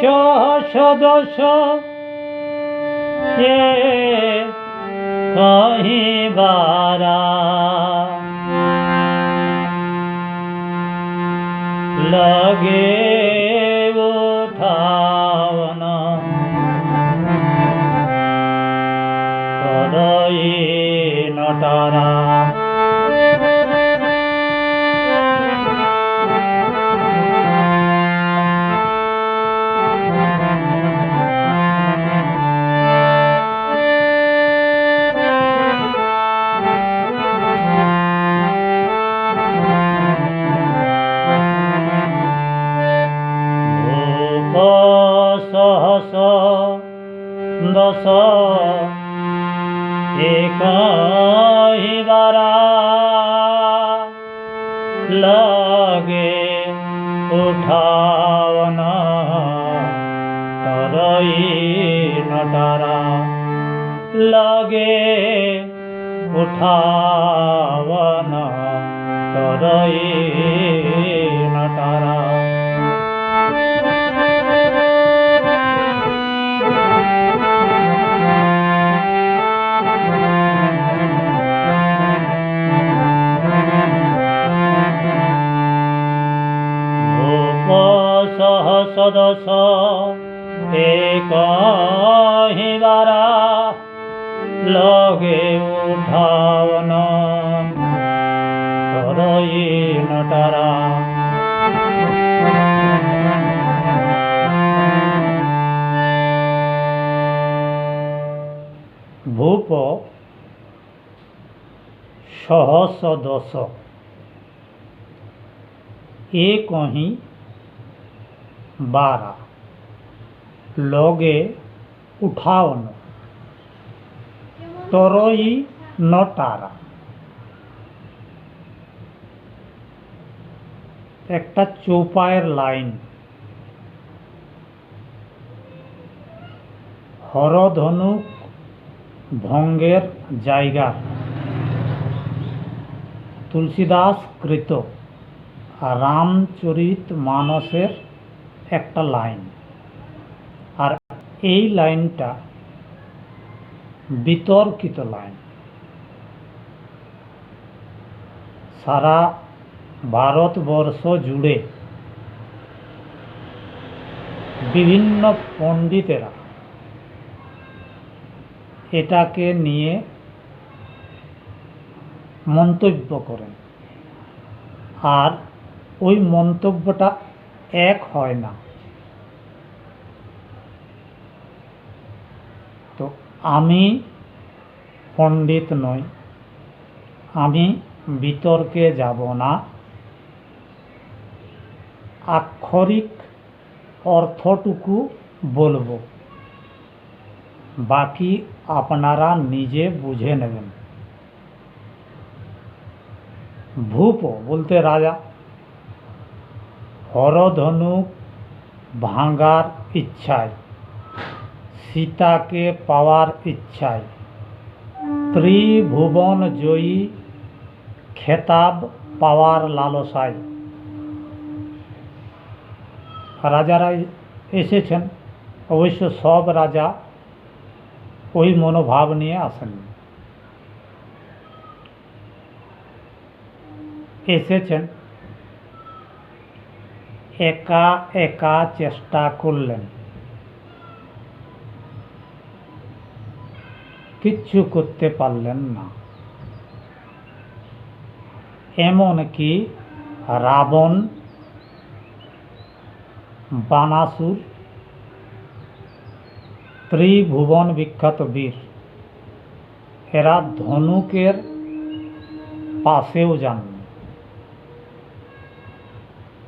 সহসদস্য এ কহিবারা। লগে দশ এক লগে উঠাৱন তৰই নটৰা লাগে উঠাৱন তৰই নটৰা সহসদশ এক হিবারা লগে উঠাওন করই নটারা। ভূপ সহস দশ এ কহি বারা। লগে উঠাওন। তরই নটারা। একটা চৌপায়ের লাইন। হরধনুক ভঙ্গের জায়গা। তুলসীদাস কৃত। রামচরিত মানসের একটা লাইন। আর এই লাইনটা বিতর্কিত লাইন। সারা ভারতবর্ষ জুড়ে বিভিন্ন পণ্ডিতেরা এটাকে নিয়ে মন্তব্য করেন। আর ওই মন্তব্যটা এক হয় না। তো আমি পণ্ডিত নই, আমি বিতর্কে যাব না। আক্ষরিক অর্থটুকু বলব, বাকি আপনারা নিজে বুঝে নেবেন। ভূপ বলতে রাজা হরধনুক ভাঙার ইচ্ছায়, সীতাকে পাওয়ার ইচ্ছায়। ত্রিভুবন জয়ী খেতাব পাওয়ার লালসায়। রাজারা এসেছেন, অবশ্য সব রাজা ওই মনোভাব নিয়ে আসেননি। এসেছেন একা একা চেষ্টা করলেন। কিচ্ছু করতে পারলেন না। এমনকি রাবণ, বানাসুর, ত্রিভুবন বিখ্যাত বীর, এরা ধনুকের পাশেও যাননি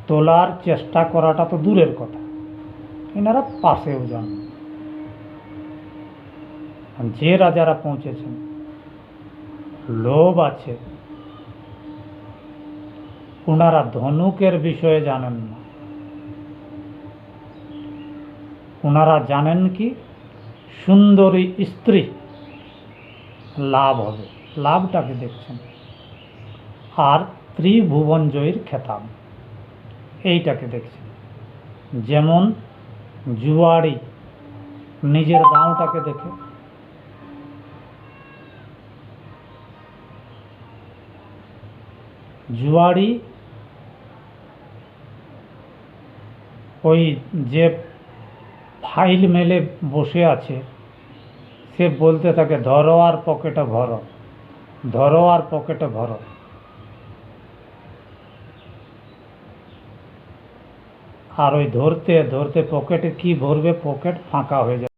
তোলার চেষ্টা করাটা তো দূরের কথা। এনারা পাশেও যান। যে রাজারা পৌঁছেছেন, লোভ আছে। ওনারা ধনুকের বিষয়ে জানেন না। ওনারা জানেন কি, সুন্দরী স্ত্রী লাভ হবে। লাভটাকে দেখছেন। আর ত্রিভুবন জয়ীর খেতাব। এইটাকে দেখছেন যেমন জুয়ারি নিজের দাঁওটাকে দেখে। জুয়ারি ওই যে ফাইল মেলে বসে আছে, সে বলতে থাকে, ধরো আর পকেটে ভরো, ধরো আর পকেটে ভরো। আর ওই ধরতে ধরতে পকেটে কি ভরবে? পকেট ফাঁকা হয়ে যাবে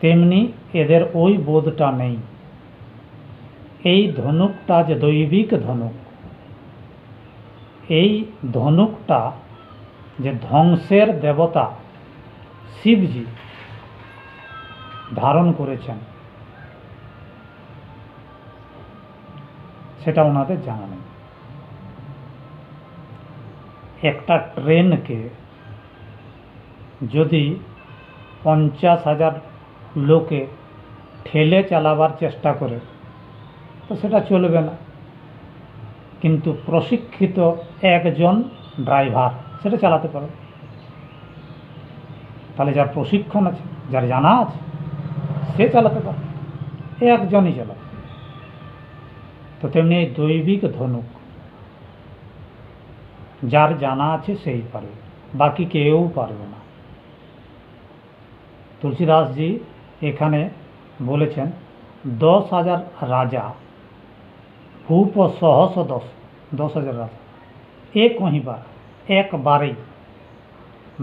তেমনি এদের ওই বোধটা নেই। এই ধনুকটা যে দৈবিক ধনুক, এই ধনুকটা যে ধ্বংসের দেবতা শিবজি ধারণ করেছেন, সেটা ওনাদের জানা নেই। একটা ট্রেনকে যদি পঞ্চাশ হাজার লোকে ঠেলে চালাবার চেষ্টা করে, তো সেটা চলবে না। কিন্তু প্রশিক্ষিত একজন ড্রাইভার সেটা চালাতে পারে তাহলে যার প্রশিক্ষণ আছে, যার জানা আছে, সে চালাতে পারে একজনই চালাবে। তো তেমনি দৈবিক ধনুক যার জানা আছে সেই পারবে বাকি কেউ পারবে না। তুলসীদাসজি এখানে বলেছেন, দশ হাজার রাজা, ভূপ সহস দশ দশ হাজার রাজা, এক কহিবার একবারেই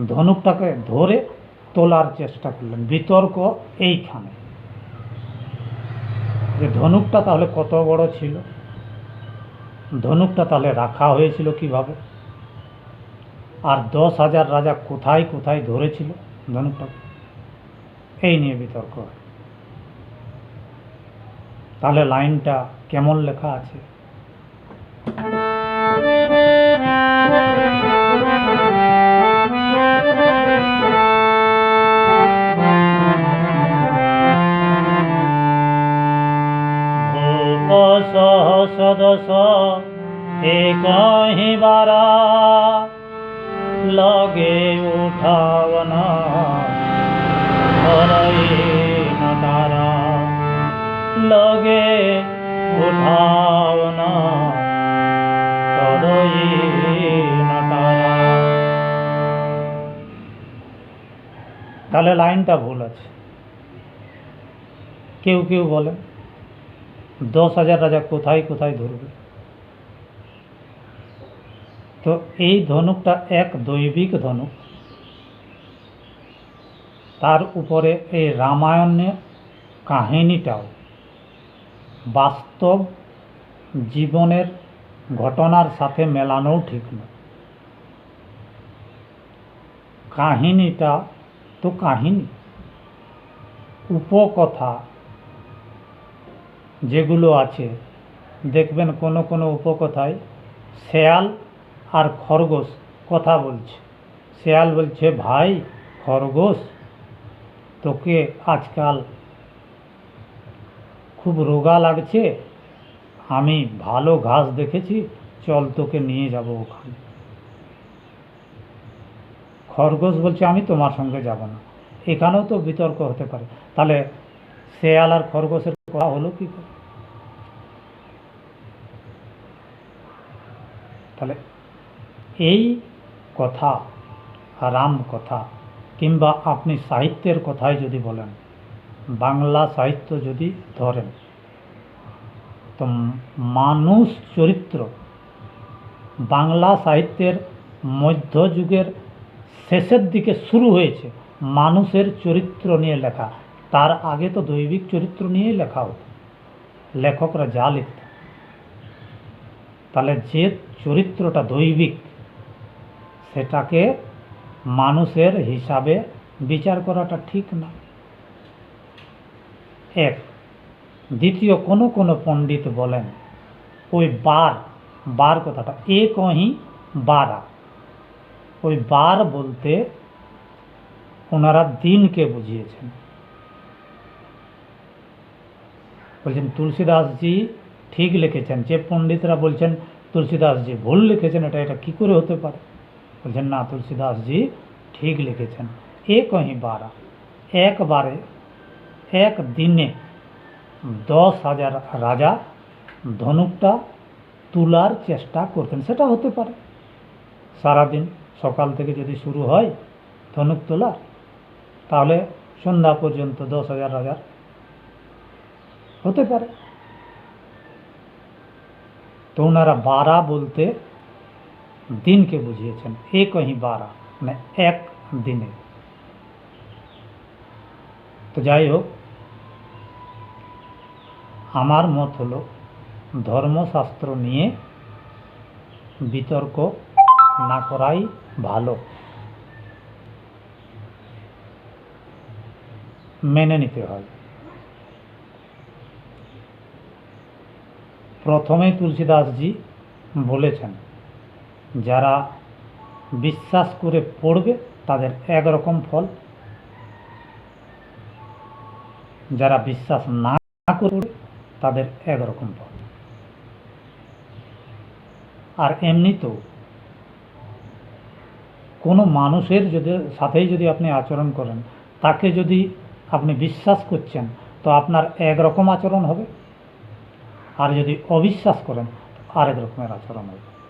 ধনুকটাকে ধরে তোলার চেষ্টা করলেন, বিতর্ক এইখানে। যে ধনুকটা তাহলে কত বড় ছিল? ধনুকটা তাহলে রাখা হয়েছিল কীভাবে? আর দশ হাজার রাজা কোথায় কোথায় ধরেছিল ধনুকটাকে এই নিয়ে বিতর্ক তাহলে লাইনটা কেমন লেখা আছে? ভূপ সহস দশ লগে উঠাওনা। হরই নটারা লগে হরই নটারা তাহলে লাইনটা ভুল আছে। কেউ কেউ বলে, দশ হাজার রাজা কোথায় কোথায় ধরবে? তো এই ধনুকটা এক দৈবিক ধনুক। তার উপরে এই রামায়ণে কাহিনীটাও বাস্তব জীবনের ঘটনার সাথে মেলানোও ঠিক নয় কাহিনীটা তো কাহিনী। উপকথা যেগুলো আছে, দেখবেন কোনো কোনো উপকথায় শেয়াল আর খরগোশ কথা বলছে। শেয়াল বলছে, ভাই, খরগোশ, তোকে আজকাল খুব রোগা লাগছে। আমি ভালো ঘাস দেখেছি, চল তোকে নিয়ে যাব ওখানে। খরগোশ বলছে, আমি তোমার সঙ্গে যাব না। এখানেও তো বিতর্ক হতে পারে। তাহলে শেয়াল আর খরগোশের কথা হলো কি করে? তাহলে এই কথা রাম কথা, কিংবা আপনি সাহিত্যের কথাই যদি বলেন, বাংলা সাহিত্য যদি ধরেন, তো মানুষ চরিত্র বাংলা সাহিত্যের মধ্যযুগের শেষের দিকে শুরু হয়েছে, মানুষের চরিত্র নিয়ে লেখা। তার আগে তো দৈবিক চরিত্র নিয়েই লেখা হতো। লেখকরা যা লিখত তাহলে যে চরিত্রটা দৈবিক সেটাকে মানুষের হিসাবে বিচার করাটা ঠিক না। এক, দ্বিতীয়, কোনো কোনো পণ্ডিত বলেন, ওই বার বার কথাটা এ কহি বারা। ওই বার বলতে ওনারা দিনকে বুঝিয়েছেন। বলছেন, তুলসীদাসজি ঠিক লিখেছেন, যে পণ্ডিতরা বলছেন, তুলসীদাসজি ভুল লিখেছেন, এটা এটা কি করে হতে পারে? বলছেন না তুলসীদাসজি ঠিক লিখেছেন এ কहीं বারা একবারে এক দিনে দশ হাজার রাজা ধনুকটা তোলার চেষ্টা করতেন সেটা হতে পারে সারাদিন সকাল থেকে যদি শুরু হয় ধনুক তোলা তাহলে সন্ধ্যা পর্যন্ত দশ হাজার রাজার হতে পারে। তো ওনারা বারা বলতে দিনকে বুঝিয়েছেন এ কहीं বারা মানে এক দিনে। তো যাই হোক, আমার মত হলো ধর্মশাস্ত্র নিয়ে বিতর্ক না করাই ভালো। মেনে নিতে হয়। প্রথমেই তুলসীদাসজি বলেছেন যারা বিশ্বাস করে পড়বে, তাদের একরকম ফল। যারা বিশ্বাস না করবে, তাদের একরকম ফল। আর এমনিতেও কোনো মানুষের যদি সাথেই যদি আপনি আচরণ করেন, তাকে যদি আপনি বিশ্বাস করছেন, তো আপনার একরকম আচরণ হবে। আর যদি অবিশ্বাস করেন আরেক রকমের আচরণ হবে।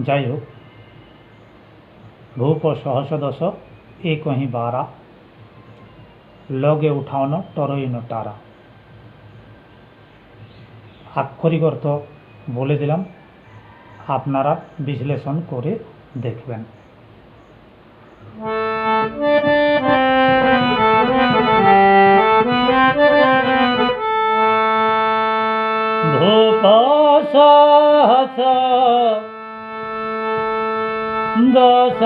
যাই হোক ভূপ সহস দশ এ কहीं বারা, লগে উঠানো টরইন টারা। আক্ষরিক অর্থ বলে দিলাম, আপনারা বিশ্লেষণ করে দেখবেন। ভূপ সহস দশ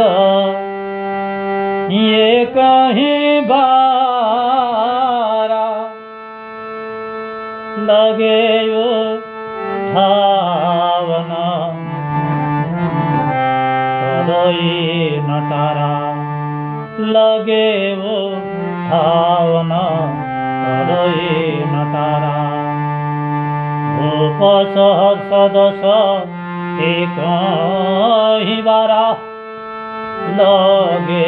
ये कहीं बारा लगे ठावना হৃদয়ে নটারা লাগে ও ভাবনা হৃদয়ে নটারা ভূপ সহস্র দশ এক বারা লগে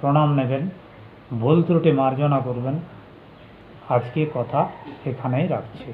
প্রণাম নেবেন ভুল ত্রুটি মার্জনা করবেন। আজকে কথা এখানেই রাখছি।